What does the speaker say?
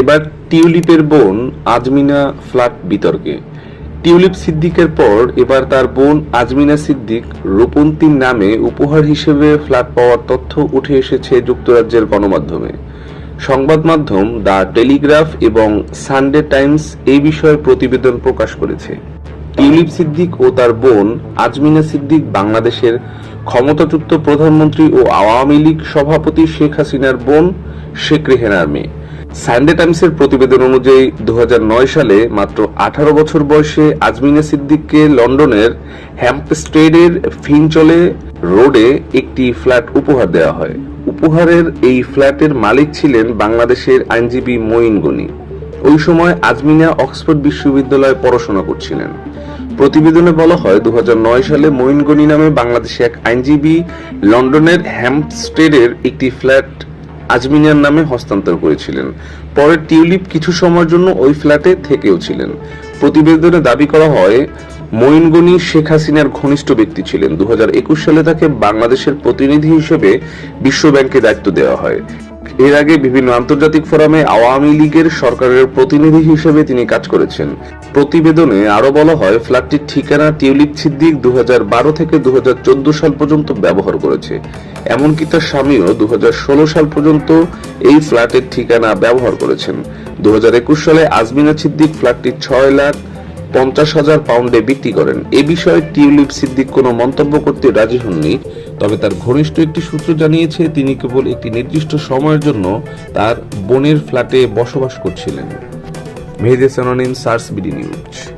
এবার টিউলিপের বোন আজমিনা ফ্ল্যাট বিতর্কে। টিউলিপ সিদ্দিকের পর এবার তার বোন আজমিনা সিদ্দিক রূপন্তীর নামে উপহার হিসেবে ফ্ল্যাট পাওয়ার তথ্য উঠে এসেছে যুক্তরাজ্যের গণমাধ্যমে। সংবাদ মাধ্যম দ্য টেলিগ্রাফ এবং সানডে টাইমস এই বিষয়ে প্রতিবেদন প্রকাশ করেছে। টিউলিপ সিদ্দিক ও তার বোন আজমিনা সিদ্দিক বাংলাদেশের ক্ষমতাচ্যুত প্রধানমন্ত্রী ও আওয়ামী লীগ সভাপতি শেখ হাসিনার বোন শেখ রেহেনার মেয়ে। সানডে টাইমসের প্রতিবেদন অনুযায়ী দু হাজার নয় সালে মাত্র আঠারো বছর বয়সে আজমিনা সিদ্দিককে লন্ডনের হ্যাম্পস্টেডের ফিনচলে রোডে একটি ফ্ল্যাট উপহার দেওয়া হয়। উপহারের এই ফ্ল্যাটের মালিক ছিলেন বাংলাদেশের আইনজীবী মঈন গনি। ওই সময় আজমিনা অক্সফোর্ড বিশ্ববিদ্যালয়ে পড়াশোনা করছিলেন। প্রতিবেদনে বলা হয় দু হাজার নয় সালে মঈন গনি নামে বাংলাদেশে এক আইনজীবী লন্ডনের হ্যাম্পস্টেডের একটি ফ্ল্যাট আজমিনার নামে হস্তান্তর করেছিলেন। পরে টিউলিপ কিছু সময়ের জন্য ওই ফ্ল্যাটে থেকেও ছিলেন। প্রতিবেদনে দাবি করা হয়, মঈনগনি শেখ হাসিনার ঘনিষ্ঠ ব্যক্তি ছিলেন। দু হাজার একুশ সালে তাকে বাংলাদেশের প্রতিনিধি হিসেবে বিশ্বব্যাংকে দায়িত্ব দেওয়া হয়। এর আগে বিভিন্ন আন্তর্জাতিক ফোরামে আওয়ামী লীগের সরকারের প্রতিনিধি হিসেবে তিনি কাজ করেছেন। প্রতিবেদনে আরও বলা হয়, ফ্ল্যাটটির ঠিকানা টিউলিপ সিদ্দিক দু হাজার বারো থেকে দু হাজার চোদ্দ সাল পর্যন্ত ব্যবহার করেছে। এমনকি তার স্বামীও দু হাজার ষোলো সাল পর্যন্ত এই ফ্ল্যাটের ঠিকানা ব্যবহার করেছেন। দু হাজার একুশ সালে আজমিনা সিদ্দিক ফ্ল্যাটটি ছয় লাখ পঞ্চাশ হাজার পাউন্ডে বিক্রি করেন। এ বিষয়ে টিউলিপ সিদ্দিক কোনো মন্তব্য করতে রাজি হননি, তবে তার ঘনিষ্ঠ একটি সূত্র জানিয়েছে, তিনি কেবল একটি নির্দিষ্ট সময়ের জন্য তার বোনের ফ্ল্যাটে বসবাস করছিলেন। মেহেদি সার্স বিডি নিউজ।